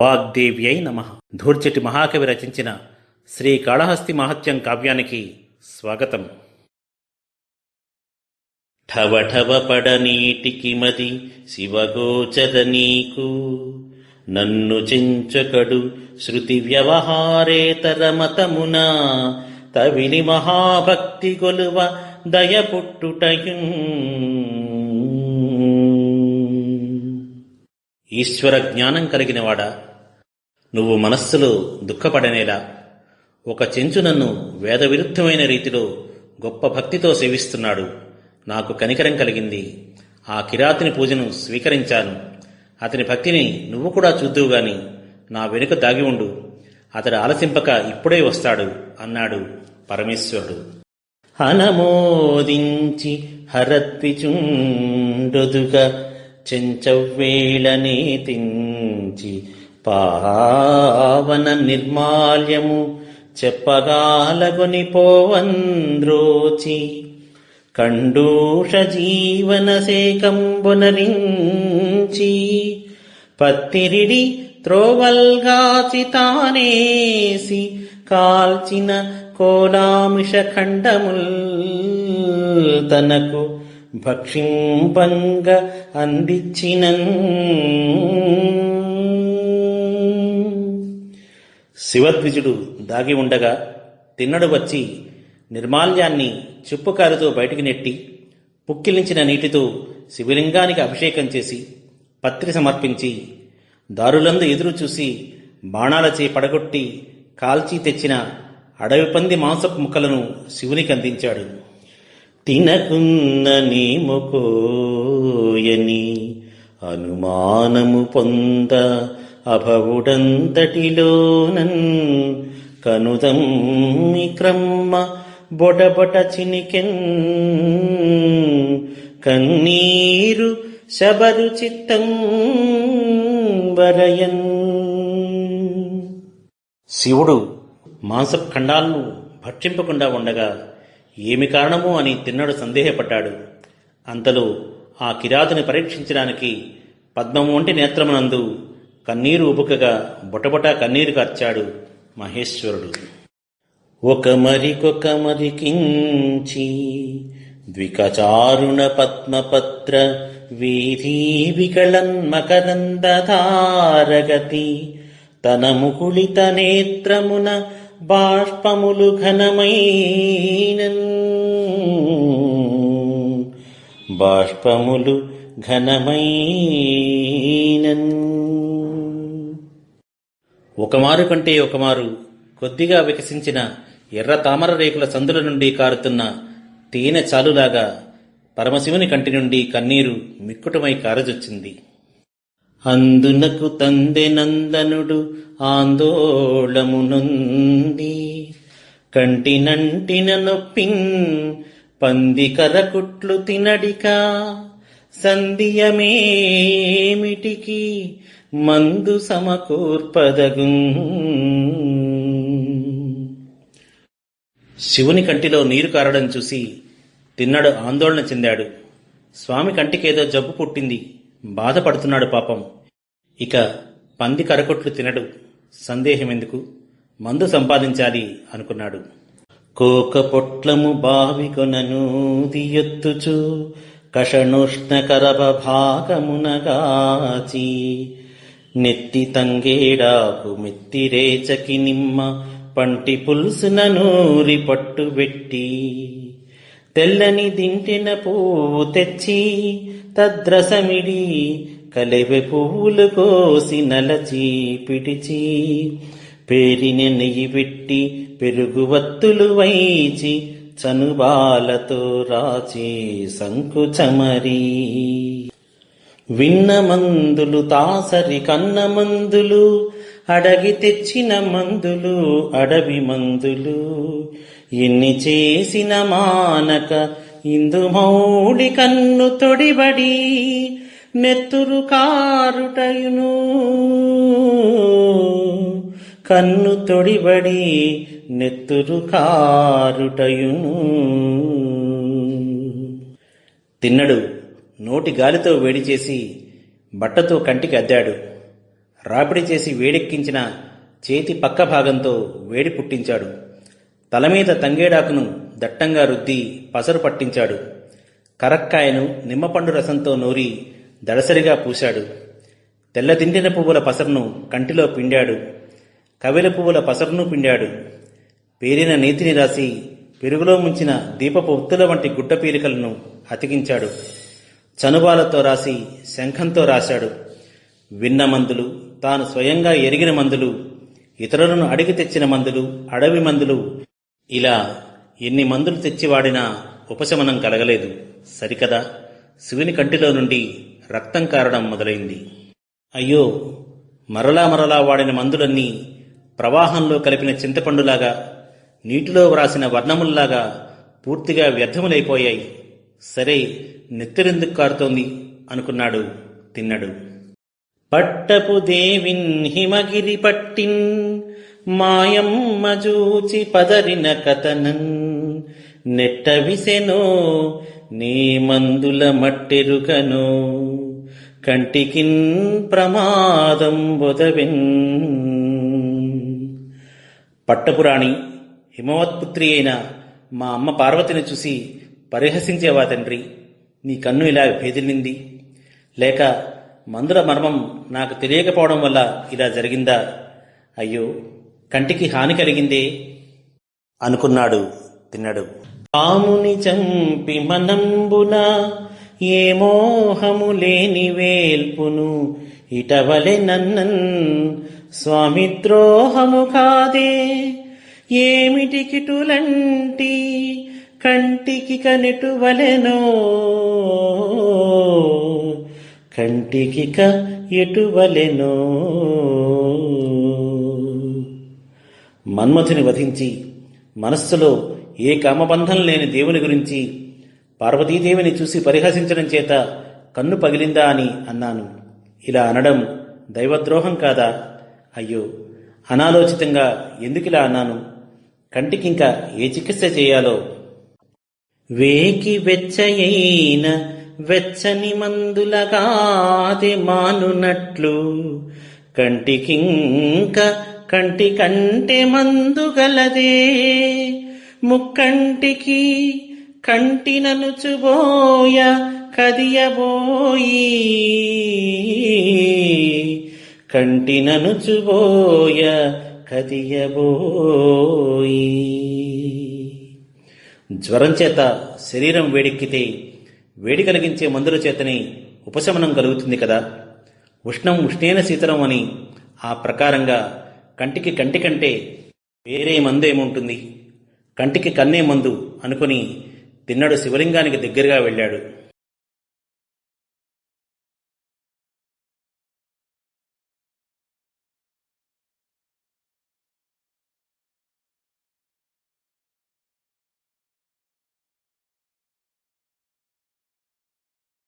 వాగ్దేవ్యై నమ. ధూర్చటి మహాకవి రచించిన శ్రీ కాళహస్తి మహత్యం కావ్యానికి స్వాగతం. ఠవ పడనీటికి మది శివగోచర నీకు. నన్ను చెంచకడు శృతి వ్యవహారేతర మతమున. తవిని మహాభక్తి గొలువ దయ పుట్టుటయున్ ఈశ్వర జ్ఞానం కలిగినవాడా నువ్వు మనస్సులో దుఃఖపడనేలా. ఒక చెంచు నన్ను వేదవిరుద్ధమైన రీతిలో గొప్ప భక్తితో సేవిస్తున్నాడు. నాకు కనికరం కలిగింది. ఆ కిరాతుని పూజను స్వీకరించాను. అతని భక్తిని నువ్వు కూడా చూద్దువు గాని నా వెనుక దాగి ఉండు. అతడు ఆలసింపక ఇప్పుడే వస్తాడు అన్నాడు పరమేశ్వరుడు. హనమోదించి హరత్విచుండొదుగా చెంచవ్వేళనే తించి పావన నిర్మాల్యము చెప్పగాలగొని పోవంద్రోచి. కండూష జీవన సేకంబునరించి పత్తిరిడి త్రోవల్గాచి తానేసి కాల్చిన కోలామిష ఖండముల్ తనకు భక్షింపంగ అందించినన్ శివద్విజుడు దాగి ఉండగా తిన్నడు వచ్చి నిర్మాల్యాన్ని చెప్పుకారుతో బయటికి నెట్టి పుక్కిలించిన నీటితో శివలింగానికి అభిషేకం చేసి పత్రి సమర్పించి దారులందు ఎదురు చూసి బాణాలచే పడగొట్టి కాల్చి తెచ్చిన అడవి పంది మాంసపు ముక్కలను శివునికి అందించాడు. తినకున్న నేముకోయని అనుమానము పొంద అభవుడంతటిలోనన్ కనుదమ్మి క్రమ్మ బొటబొట చినికెన్ కన్నీరు శబరు చిత్తం వరయన్. శివుడు మాంసఖండాలను భక్షింపకుండా ఉండగా ఏమి కారణమో అని తిన్నడు సందేహపడ్డాడు. అంతలో ఆ కిరాతుని పరీక్షించడానికి పద్మం వంటి నేత్రమునందు కన్నీరు ఉపుకగా బొటబొట కన్నీరు కార్చాడు మహేశ్వరుడు. ఒక మరికొక మరికించి ద్వికచారుణ పద్మపత్ర వీధీ వికళన్మకరందధారగతి తన ముకుళిత నేత్రమున బాష్పములు ఘనమైనన్. బాష్పములు ఘనమైనన్. ఒకమారు కంటే ఒకమారు కొద్దిగా వికసించిన ఎర్ర తామర రేకుల సందుల నుండి కారుతున్న తేనె చాలులాగా పరమశివుని కంటి నుండి కన్నీరు మిక్కుటమై కారజొచ్చింది. అందునకు తందె నందనుడు ఆందోళమునుంది. కంటినంటిన నొప్పిన్ పంది కరకుట్లు తినడిక. సంధియమేమిటికి మందు సమకూర్పదగు శివుని కంటిలో నీరు కారడం చూసి తిన్నడు ఆందోళన చెందాడు. స్వామి కంటికేదో జబ్బు పుట్టింది. బాధపడుతున్నాడు పాపం. ఇక పంది కరకొట్లు తినడు. సందేహమెందుకు? మందు సంపాదించాలి అనుకున్నాడు. కోక పొట్లము బావి కొనను దియొత్తుచు కషణోష్ణ కరభ భాగమునగాచి నెత్తి తంగేడాకు మెత్తిరేచకి నిమ్మ పంటి పులుసున నూరి పట్టుబెట్టి తెల్లని దింటిన పువ్వు తెచ్చి తద్రసమిడి కలివె పువ్వులు కోసి నలచి పిడిచి పేరిన నెయ్యి పెట్టి పెరుగు వత్తులు వైచి చనుబాలతో రాచి సంకుచమరి విన్న మందులు తాసరి కన్న మందులు అడగి తెచ్చిన మందులు అడవి మందులు. ఎన్ని చేసిన మానక ఇందు మౌడి కన్ను తొడిబడి నెత్తురు కారుటయును. కన్ను తొడిబడి నెత్తురు కారుటయును. తిన్నడు. నోటి గాలితో వేడి చేసి బట్టతో కంటికి అద్దాడు. రాపిడి చేసి వేడెక్కించిన చేతి పక్క భాగంతో వేడి పుట్టించాడు. తల మీద తంగేడాకును దట్టంగా రుద్ది పసరు పట్టించాడు. కరక్కాయను నిమ్మపండు రసంతో నూరి దడసరిగా పూశాడు. తెల్లదిండిన పువ్వుల పసరును కంటిలో పిండాడు. కవిల పువ్వుల పసరును పిండాడు. పేరిన నీతిని రాసి పెరుగులో ముంచిన దీపపు ఉత్తుల వంటి గుడ్డ పీలికలను అతికించాడు. చనుబాలతో రాసి శంఖంతో రాశాడు. విన్న మందులు తాను స్వయంగా ఎరిగిన మందులు ఇతరులను అడిగి తెచ్చిన మందులు అడవి మందులు. ఇలా ఎన్ని మందులు తెచ్చి వాడినా ఉపశమనం కలగలేదు. సరికదా? శివుని కంటిలో నుండి రక్తం కారడం మొదలైంది. అయ్యో! మరలా మరలా వాడిన మందులన్నీ ప్రవాహంలో కలిపిన చింతపండులాగా నీటిలో వ్రాసిన వర్ణముల్లాగా పూర్తిగా వ్యర్థములైపోయాయి. సరే నెత్తరెందుకు కారుతోంది? అనుకున్నాడు తిన్నడు. పట్టపు దేవిన్ హిమగిరి పట్టిన్ మాయమ్మజూచి పదరిన కథనన్. నెట్టవిసెనో నీ మందుల మట్టెరుకను. కంటికిన్ ప్రమాదం బొదవెన్. పట్టపురాణి హిమవత్పుత్రి అయిన మా అమ్మ పార్వతిని చూసి పరిహసించేవా తండ్రి? నీ కన్ను ఇలా భేదిల్లింది. లేక మందుల మర్మం నాకు తెలియకపోవడం వల్ల ఇలా జరిగిందా? అయ్యో కంటికి హాని కలిగిందే అనుకున్నాడు తిన్నాడు. పాముని చంపి మనంబున ఏ మోహము లేని వేల్పును ఇటవలె నన్నన్ స్వామి ద్రోహము కాదే. ఏమిటి కిటులంటి కంటికి కనెటువలెనో. కంటికిక ఎటువలెనో. మన్మథుని వధించి మనస్సులో ఏ కామబంధం లేని దేవుని గురించి పార్వతీదేవిని చూసి పరిహసించడం చేత కన్ను పగిలిందా అని అన్నాను. ఇలా అనడం దైవద్రోహం కాదా? అయ్యో అనాలోచితంగా ఎందుకిలా అన్నాను? కంటికింకా ఏ చికిత్స చేయాలో వేకి వెచ్చయైన వెచ్చని మందులగాది మానునట్లు. కంటికింక కంటి కంటే మందు గలదే. ముక్కంటికి కంటిననుచుబోయ కదియబోయి. కంటిననుచుబోయ కదియబోయి. జ్వరం చేత శరీరం వేడెక్కితే వేడి కలిగించే మందుల చేతనే ఉపశమనం కలుగుతుంది కదా. ఉష్ణం ఉష్ణేన శీతలం అని ఆ ప్రకారంగా కంటికి కంటి కంటే వేరే మందు ఏముంటుంది? కంటికి కన్నే మందు అనుకుని తిన్నడు శివలింగానికి దగ్గరగా వెళ్ళాడు.